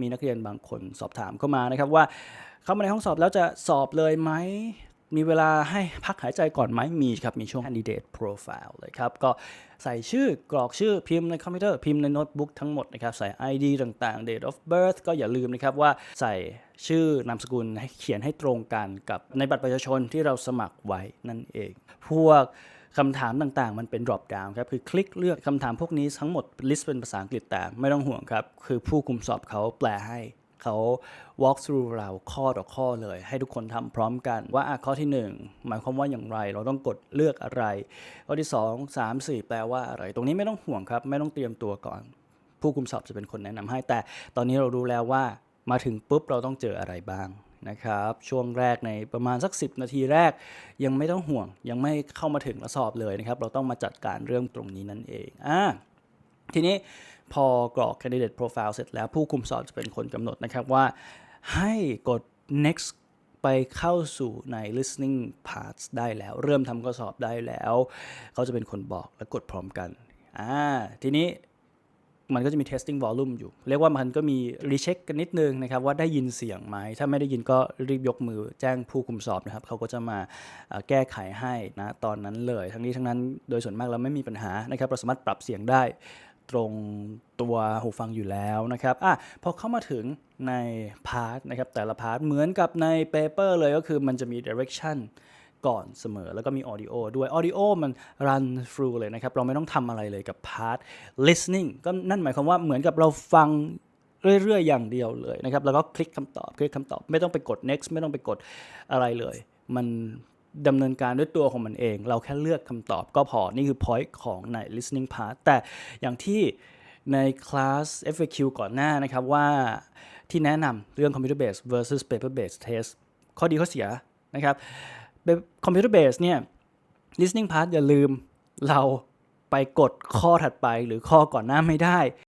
มีนักเรียนบางคนสอบถามเข้ามานะครับว่า เข้ามาในห้องสอบแล้วจะสอบเลยไหมมีเวลาให้พักหายใจก่อนไหมมีครับ มีช่วง candidate profile เลยครับ ก็ใส่ชื่อกรอกชื่อพิมพ์ในคอมพิวเตอร์พิมพ์ในโน้ตบุ๊กทั้งหมดนะครับ ใส่ ID ต่างๆ date of birth ก็อย่าลืมนะครับว่าใส่ชื่อนามสกุลให้เขียนให้ตรงกันกับในบัตรประชาชนที่เราสมัครไว้นั่นเอง พวก คำถามต่างๆ มันเป็น drop down ครับ คือคลิกเลือกคำถามพวกนี้ทั้งหมด list เป็นภาษาอังกฤษแต่ไม่ต้องห่วงครับ คือผู้คุมสอบเขาแปลให้เขา walk through เราข้อต่อข้อเลย ให้ทุกคนทำพร้อมกันว่าข้อที่ 1 หมายความว่าอย่างไร เราต้องกดเลือกอะไร ข้อที่ 2 3 4 แปลว่าอะไร ตรงนี้ไม่ต้องห่วงครับ ไม่ต้องเตรียมตัวก่อน ผู้คุมสอบจะเป็นคนแนะนำให้แต่ตอนนี้เรารู้แล้วว่ามาถึงปุ๊บเราต้องเจออะไรบ้าง นะครับ ช่วงแรกในประมาณสัก 10 นาทีแรก ยังไม่ต้องห่วง ยังไม่เข้ามาถึงแล้วสอบเลยนะครับ เราต้องมาจัดการเรื่องตรงนี้นั่นเองอ่าทีนี้พอกรอก candidate profile เสร็จแล้วผู้คุมสอบจะเป็นคนกำหนดนะครับว่าให้กด next ไปเข้าสู่ใน listening parts ได้แล้ว เริ่มทำข้อสอบได้แล้ว เขาจะเป็นคนบอกและกดพร้อมกันอ่าทีนี้ มันก็จะมี testing volume อยู่ เรียกว่ามันก็มี recheck กันนิดนึงนะครับว่าได้ยินเสียงไหม ถ้าไม่ได้ยินก็รีบยกมือแจ้งผู้คุมสอบนะครับ เขาก็จะมาแก้ไขให้นะตอนนั้นเลย ทั้งนี้ทั้งนั้นโดยส่วนมากเราไม่มีปัญหานะครับเราสามารถปรับเสียงได้ตรงตัวหูฟังอยู่แล้วนะครับอะพอเข้ามาถึงในพาร์ทนะครับแต่ละพาร์ทเหมือนกับในเปเปอร์เลยก็คือมันจะมี direction ก่อนเสมอ แล้วก็มี audio ด้วย audio มัน run through เลยนะครับ เราไม่ต้องทำอะไรเลยกับพาร์ท listening ก็นั่นหมายความว่าเหมือนกับเราฟังเรื่อยๆ อย่างเดียวเลยนะครับ แล้วก็คลิกคำตอบ คลิกคำตอบ ไม่ต้องไปกด next ไม่ต้องไปกดอะไรเลย มันดำเนินการด้วยตัวของมันเอง เราแค่เลือกคำตอบก็พอ นี่คือ point ของใน listening part แต่อย่างที่ในคลาส FAQ ก่อนหน้านะครับว่าที่แนะนำเรื่อง computer based versus paper based test ข้อดีข้อเสียนะครับ คอมพิวเตอร์เบสเนี่ย listening part อย่าลืมเราไปกดข้อถัดไปหรือข้อก่อนหน้าไม่ได้